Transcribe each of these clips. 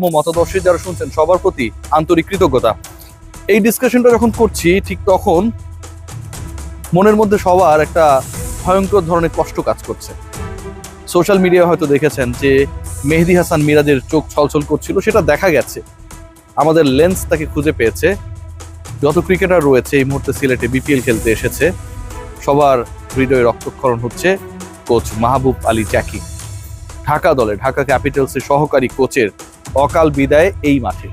মতাদর্শী যারা শুনছেন সবার প্রতি আন্তরিক কৃতজ্ঞতা। এই ডিসকাশনটা যখন করছি, ঠিক তখন মনের মধ্যে সবার একটা ভয়ঙ্কর ধরনের কষ্ট কাজ করছে। সোশ্যাল মিডিয়া হয়তো দেখেছেন যে, মেহেদি হাসান মিরাজের চোখ ছলছল করছিল, সেটা দেখা গেছে। আমাদের লেন্স তাকে খুঁজে পেয়েছে। যত ক্রিকেটার রয়েছে, এই মুহূর্তে সিলেটে বিপিএল খেলতে এসেছে। সবার হৃদয়ে রক্তক্ষরণ হচ্ছে কোচ মাহবুব আলী জ্যাকি। ঢাকা দলে, ঢাকা ক্যাপিটালসের সহকারী কোচের অকাল বিদায় এই মাঠে।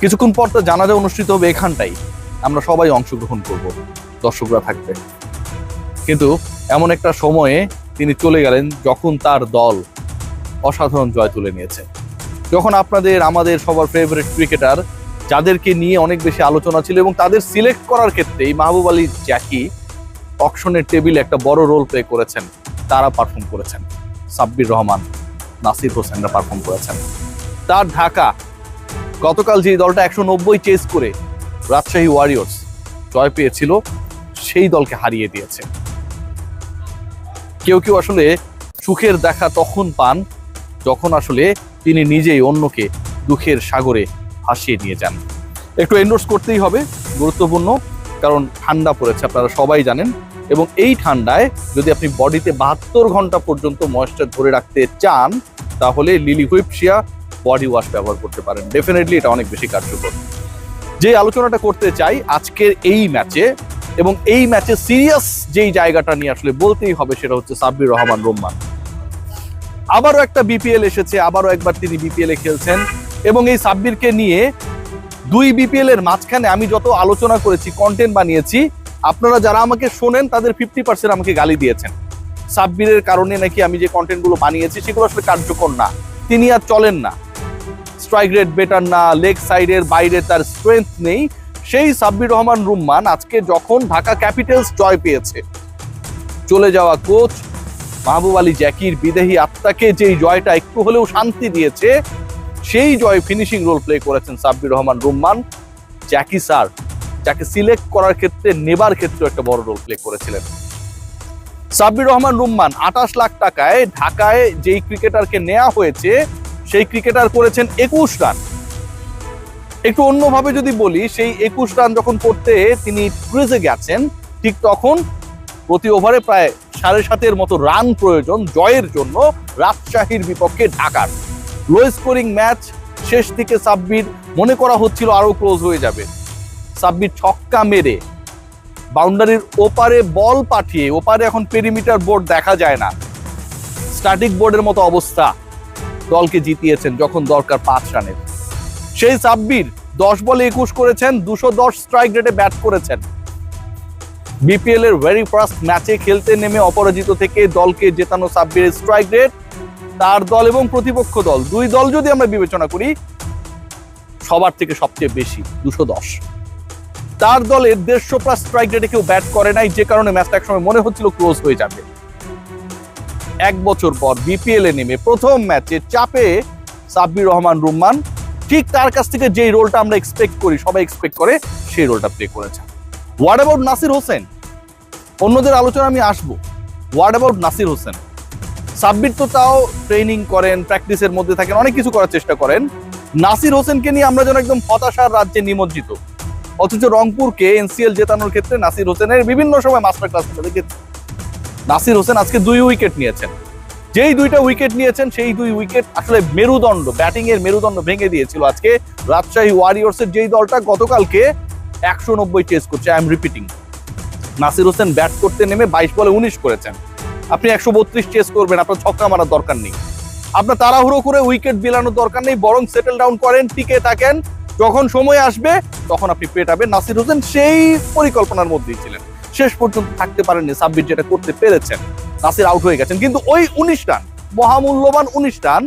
কিছুক্ষণ পর তো জানাজা অনুষ্ঠিত হবে এখানটাই। আমরা সবাই অংশগ্রহণ করব, দর্শকরা থাকবে। কিন্তু এমন একটা সময়ে তিনি চলে গেলেন যখন তার দল অসাধারণ জয় তুলে নিয়েছে। যখন আপনাদের, আমাদের সবার ফেভারিট ক্রিকেটার যাদেরকে নিয়ে অনেক বেশি আলোচনা ছিল এবং তাদের সিলেক্ট করার ক্ষেত্রে এই মাহবুব আলী জ্যাকি অকশনের টেবিলে একটা বড় রোল প্লে করেছেন, তারা পারফর্ম করেছেন। সাব্বির রহমান নাসির হোসেনরা পারফর্ম করেছেন। তার ঢাকা, গতকাল যে দলটা একশো নব্বই চেস করে রাজশাহী ওয়ারিয়র্স জয় পেয়েছিল, সেই দলকে হারিয়ে দিয়েছে। কেউ কেউ আসলে সুখের দেখা তখন পান, যখন আসলে তিনি নিজেই অন্যকে দুঃখের সাগরে ভাসিয়ে নিয়ে যান। একটু এন্ডোর্স করতেই হবে, গুরুত্বপূর্ণ, কারণ ঠান্ডা পড়েছে, আপনারা সবাই জানেন। এবং এই ঠান্ডায় যদি আপনি বডিতে বাহাত্তর ঘণ্টা পর্যন্ত ময়েশ্চার ধরে রাখতে চান, তাহলে লিলি হুইপশিয়া বডি ওয়াশ ব্যবহার করতে পারেন। ডেফিনেটলি এটা অনেক বেশি কার্যকর। যে আলোচনাটা করতে চাই, আজকের এই ম্যাচে এবং এই ম্যাচে সিরিয়াস যেই জায়গাটা নিয়ে আসলে বলতেই হবে, সেটা হচ্ছে সাব্বির রহমান রহমান আবারও একটা বিপিএল এসেছে, আবারও একবার তিনি বিপিএল খেলছেন, এবং এই সাব্বিরকে নিয়ে দুই বিপিএল এর মাঝখানে আমি যত আলোচনা করেছি কন্টেন্ট বানিয়েছি আপনারা যারা আমাকে শোনেন, তাদের ফিফটি পার্সেন্ট আমাকে গালি দিয়েছেন। সাব্বিরের কারণে নাকি আমি যে কন্টেন্টগুলো বানিয়েছি, সেগুলো আসলে কার্যকর না। তিনি আর চলেন না। স্ট্রাইক রেট বেটার না লেগ সাইডের বাইরে তার স্ট্রেংথ নেই। সেই সাব্বির রহমান রুম্মান আজকে যখন ঢাকা ক্যাপিটালস জয় পেয়েছে, চলে যাওয়া কোচ মাহবুব আলী জ্যাকির বিদেহী আত্মাকে যেই জয়টা একটু হলেও শান্তি দিয়েছে, সেই জয় ফিনিশিং রোল প্লে করেছেন সাব্বির রহমান রুম্মান। জ্যাকি স্যার যাকে সিলেক্ট করার ক্ষেত্রে নেবার ক্ষেত্রে একটা বড় রোল প্লে করেছিলেন। সাব্বির রহমান রুম্মান, আঠাশ লাখ টাকায় ঢাকায় যেই ক্রিকেটারকে নেওয়া হয়েছে, সেই ক্রিকেটার করেছেন একুশ রান। একটু অন্যভাবে যদি বলি, সেই একুশ রান যখন করতে তিনি ক্রিজে গেছেন, ঠিক তখন প্রতি ওভারে প্রায় সাড়ে সাতের মতো রান প্রয়োজন, জয়ের জন্য রাজশাহীর বিপক্ষে ঢাকার। লো স্কোরিং ম্যাচ শেষ দিকে সাব্বির, মনে করা হচ্ছিল আরও ক্লোজ হয়ে যাবে। সাব্বির ছক্কা মেরে বাউন্ডারির ওপারে বল পাঠিয়ে, ওপারে এখন পেরিমিটার বোর্ড দেখা যায় না। স্ট্যাটিক বোর্ডের মতো অবস্থা দলকে জিতিয়েছেন যখন দরকার পাঁচ রানের। সেই সাব্বির দশ বলে একুশ করেছেন, দুশো দশ স্ট্রাইক রেটে ব্যাট করেছেন। বিপিএল এর ভেরি ফার্স্ট ম্যাচে খেলতে নেমে অপরাজিত থেকে দলকে জেতানো সাব্বির স্ট্রাইক রেট তার দল এবং প্রতিপক্ষ দল। দুই দল যদি আমরা বিবেচনা করি, সবার থেকে সবচেয়ে বেশি, দুশো দশ। তার দলের দেড়শো প্লাস স্ট্রাইক রেটে কেউ ব্যাট করে নাই, যে কারণে ম্যাচটা একসময় মনে হচ্ছিল ক্লোজ হয়ে যাবে। এক বছর পর বিপিএল এ নেমে প্রথম ম্যাচে চাপে সাব্বির রহমান রুম্মান, ঠিক তার কাছ থেকে যেই রোলটা আমরা এক্সপেক্ট করি, সবাই এক্সপেক্ট করে সেই রোলটা প্লে করেছেন হোয়াট অ্যাবাউট নাসির হোসেন? অন্যদের আলোচনা আমি আসব। What about Nasir Hossain? Sabbir তো তাও ট্রেনিং করেন প্র্যাকটিসের মধ্যে থাকেন, অনেক কিছু করার চেষ্টা করেন। নাসির হোসেনকে নিয়ে আমরা যেন একদম হতাশার রাজ্যে নিমজ্জিত। অথচ রংপুরকে এনসিএল জেতানোর ক্ষেত্রে নাসির হোসেনের বিভিন্ন সময় মাস্টার ক্লাস দেখেছি নাসির হোসেন আজকে দুই উইকেট নিয়েছেন। যেই দুইটা উইকেট নিয়েছেন, সেই দুই উইকেট আসলে মেরুদণ্ড ব্যাটিং এর মেরুদণ্ড ভেঙে দিয়েছিল আজকে রাজশাহী ওয়ারিয়র্সের যেই দলটা গতকালকে একশো নব্বই চেস করছে I am repeating Nasir Hossain bat করতে নেমে বাইশ বলে উনিশ করেছেন। আপনি একশো বত্রিশ চেস করবেন, আপনার ছক্কা মারার দরকার নেই। আপনার তাড়াহুড়ো করে উইকেট বিলানোর দরকার নেই, বরং সেটেল ডাউন করেন, টিকে থাকেন যখন সময় আসবে, তখন আপনি পেটাবেন নাসির হোসেন সেই পরিকল্পনার মধ্যেই ছিলেন। শেষ পর্যন্ত থাকতে পারেননি সাব্বির যেটা করতে পেরেছেন। নাসির আউট হয়ে গেছেন। কিন্তু ওই উনিশ রান, মহামূল্যবান উনিশ রান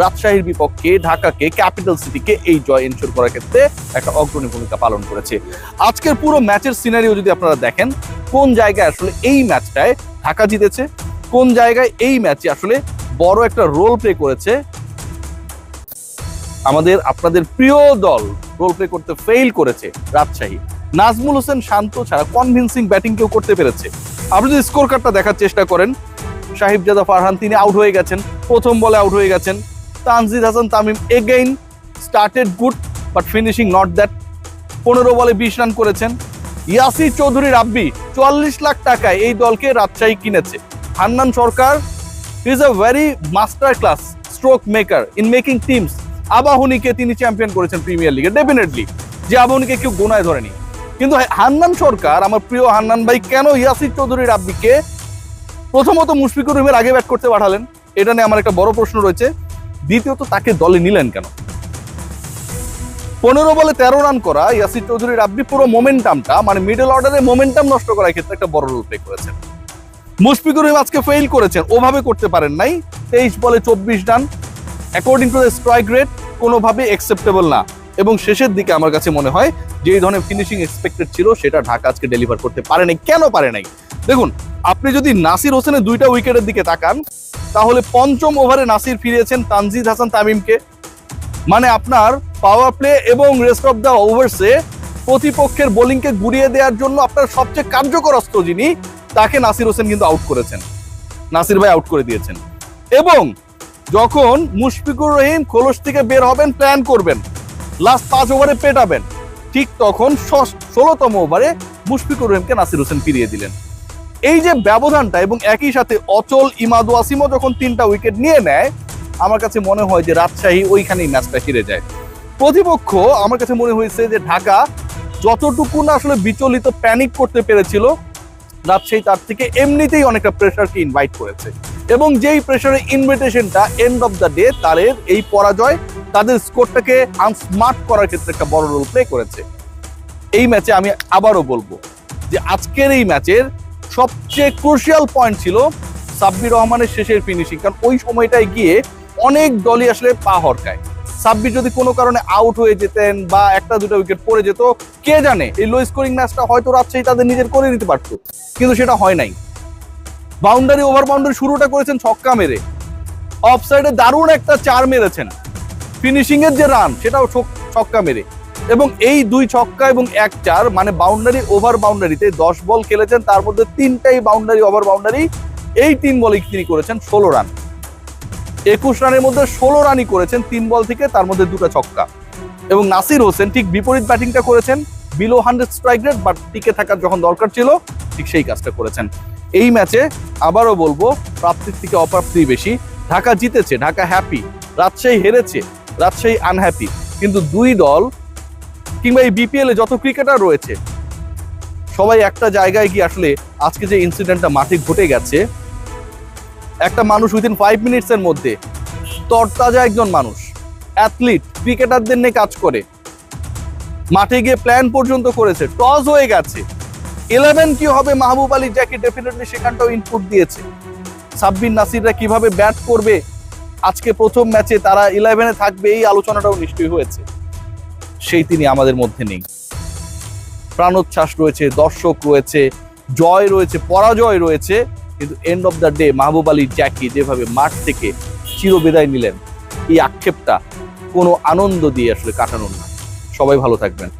রাজশাহীর বিপক্ষে, ঢাকাকে, ক্যাপিটাল সিটিকে এই জয় এনশোর করার ক্ষেত্রে একটা অগ্রণী ভূমিকা পালন করেছে। আজকের পুরো ম্যাচের সিনারিও যদি আপনারা দেখেন, কোন জায়গায় আসলে এই ম্যাচটায় ঢাকা জিতেছে, কোন জায়গায় এই ম্যাচে আসলে বড় একটা রোল প্লে করেছে আমাদের, আপনাদের প্রিয় দল রোল প্লে করতে ফেইল করেছে রাজশাহী। নাজমুল হোসেন শান্ত ছাড়া কনভিন্সিং ব্যাটিং কেউ করতে পেরেছে। আপনি যদি স্কোর কার্ডটা দেখার চেষ্টা করেন, সাহিবজাদা ফারহান তিনি আউট হয়ে গেছেন, প্রথম বলে আউট হয়ে গেছেন। Tanzid Hasan, Tamim again started good but finishing not that পনেরো বলে বিশ রান করেছেন। ইয়াসি চৌধুরী রাব্বি, চুয়াল্লিশ লাখ টাকায় এই দলকে রাজশাহী কিনেছে। Hannan Sarkar is a very master class stroke maker in making teams আবাহনীকে তিনি চ্যাম্পিয়ন করেছেন প্রিমিয়ার লিগে ডেফিনেটলি যে আবাহনীকে কেউ গোনায় ধরেনি। কিন্তু হান্নান সরকার, আমার প্রিয় হান্নান ভাই, কেন ইয়াসির চৌধুরী রাব্বিকে প্রথমত মুশফিকুর রহিমের আগে ব্যাট করতে পাঠালেন? এটা নিয়ে আমার একটা বড় প্রশ্ন রয়েছে। দ্বিতীয়ত, তাকে দলে নিলেন কেন? পনেরো বলে তেরো রান করা ইয়াসির চৌধুরী রাব্বি পুরো মোমেন্টামটা মানে মিডল অর্ডারে মোমেন্টাম নষ্ট করার ক্ষেত্রে একটা বড় রোল প্লে করেছেন মুশফিকুর রহিম আজকে ফেল করেছেন, ওভাবে করতে পারেন নাই। তেইশ বলে চব্বিশ run according to the strike rate কোনোভাবে অ্যাকসেপ্টেবল না। এবং শেষের দিকে আমার কাছে মনে হয় যে এই ধরনের ফিনিশিং এক্সপেক্টেড ছিল, সেটা ঢাকা আজকে ডেলিভার করতে পারে নাই। কেন পারে নাই? দেখুন, আপনি যদি নাসির হোসেনের দুইটা উইকেটের দিকে তাকান, তাহলে পঞ্চম ওভারে নাসির ফিরিয়েছেন তানজিদ হাসান তামিমকে। মানে আপনার পাওয়ার প্লে এবং রেস্ট অফ দ্য ওভার্সে প্রতিপক্ষের বোলিংকে গুড়িয়ে দেওয়ার জন্য আপনার সবচেয়ে কার্যকর অস্ত্র যিনি, তাকে নাসির হোসেন কিন্তু আউট করেছেন। নাসির ভাই আউট করে দিয়েছেন। এবং যখন মুশফিকুর রহিম খোলস থেকে বের হবেন প্ল্যান করবেন। লাস্ট পাঁচ ওভারে পেটাবেন। ঠিক তখন ষোলোতম ওভারে মুশফিকুর রহিমকে নাসির হোসেন ফিরিয়ে দিলেন। এই যে ব্যবধানটা এবং একই সাথে অচল ইমাদ ওয়াসিমও যখন তিনটা উইকেট নিয়ে নেয়, আমার কাছে মনে হয় যে রাজশাহী ওইখানেই ম্যাচটা হেরে যায়। প্রতিপক্ষ, আমার কাছে মনে হয়েছে যে ঢাকা যতটুকু না আসলে বিচলিত প্যানিক করতে পেরেছিল, রাজশাহী তার থেকে এমনিতেই অনেকটা প্রেশারকে ইনভাইট করেছে। এবং যেই প্রেশারের ইনভিটেশনটা এন্ড অফ দ্য ডে তাদের এই পরাজয়, তাদের স্কোরটাকে আনস্মার্ট করার ক্ষেত্রে একটা বড় রোল প্লে করেছে। এই ম্যাচে আমি আবারও বলব যে আজকের এই ম্যাচের সবচেয়ে ক্রুশিয়াল পয়েন্ট ছিল সাব্বির রহমানের শেষের ফিনিশিং কারণ ওই সময়টায় গিয়ে অনেক দলই আসলে পা হরকায়। সাব্বির যদি কোনো কারণে আউট হয়ে যেতেন বা একটা দুটো উইকেট পড়ে যেত, কে জানে? এই লো স্কোরিং ম্যাচটা হয়তো রাজশাহী তাদের নিজের করে নিতে পারতো, কিন্তু সেটা হয় নাই। বাউন্ডারি ওভার বাউন্ডারি শুরুটা করেছেন ছক্কা মেরে। অফ সাইডে দারুণ একটা চার মেরেছেন। ফিনিশিং এর যে রান, সেটাও ছক্কা মেরে। এবং এই দুই ছক্কা এবং এক চার মানে বাউন্ডারি ওভার বাউন্ডারিতে দশ বল খেলেছেন, তার মধ্যে তিনটাই বাউন্ডারি, ওভার বাউন্ডারি, এই তিন বলে তিনি করেছেন ষোলো রান। একুশ রানের মধ্যে ষোলো রানই করেছেন তিন বল থেকে, তার মধ্যে দুটো ছক্কা। এবং নাসির হোসেন ঠিক বিপরীত ব্যাটিংটা করেছেন, below hundred strike rate, but টিকে থাকার যখন দরকার ছিল, ঠিক সেই কাজটা করেছেন। এই ম্যাচে আবারও বলব প্রাপ্তির থেকে অপ্রাপ্তি বেশি। ঢাকা জিতেছে, ঢাকা হ্যাপি রাজশাহী হেরেছে, রাজশাহী আনহ্যাপি কিন্তু দুই দল কিংবা এই বিপিএল যত ক্রিকেটার রয়েছে, সবাই একটা জায়গায় গিয়ে আসলে আজকে যে ইনসিডেন্টটা মাঠে ঘটে গেছে, একটা মানুষ উইদিন ফাইভ মিনিটসের মধ্যে তরতাজা একজন মানুষ অ্যাথলিট ক্রিকেটারদের নিয়ে কাজ করে, মাঠে গিয়ে প্ল্যান পর্যন্ত করেছে টস হয়ে গেছে। ইলেভেন কি হবে? মাহবুব আলী জ্যাকি ডেফিনেটলি সেখানটাও ইনপুট দিয়েছে। সাব্বির নাসিররা কীভাবে ব্যাট করবে? আজকে প্রথম ম্যাচে তারা ইলেভেনে থাকবে, এই আলোচনাটাও নিশ্চয়ই হয়েছে। সেই তিনি আমাদের মধ্যে নেই। প্রাণোচ্ছ্বাস রয়েছে, দর্শক রয়েছে, জয় রয়েছে, পরাজয় রয়েছে, কিন্তু end of the day Mahbub Ali Jacky যেভাবে মাঠ থেকে চিরবিদায় নিলেন, এই আক্ষেপটা কোনো আনন্দ দিয়ে আসলে কাটানোর না। সবাই ভালো থাকবেন।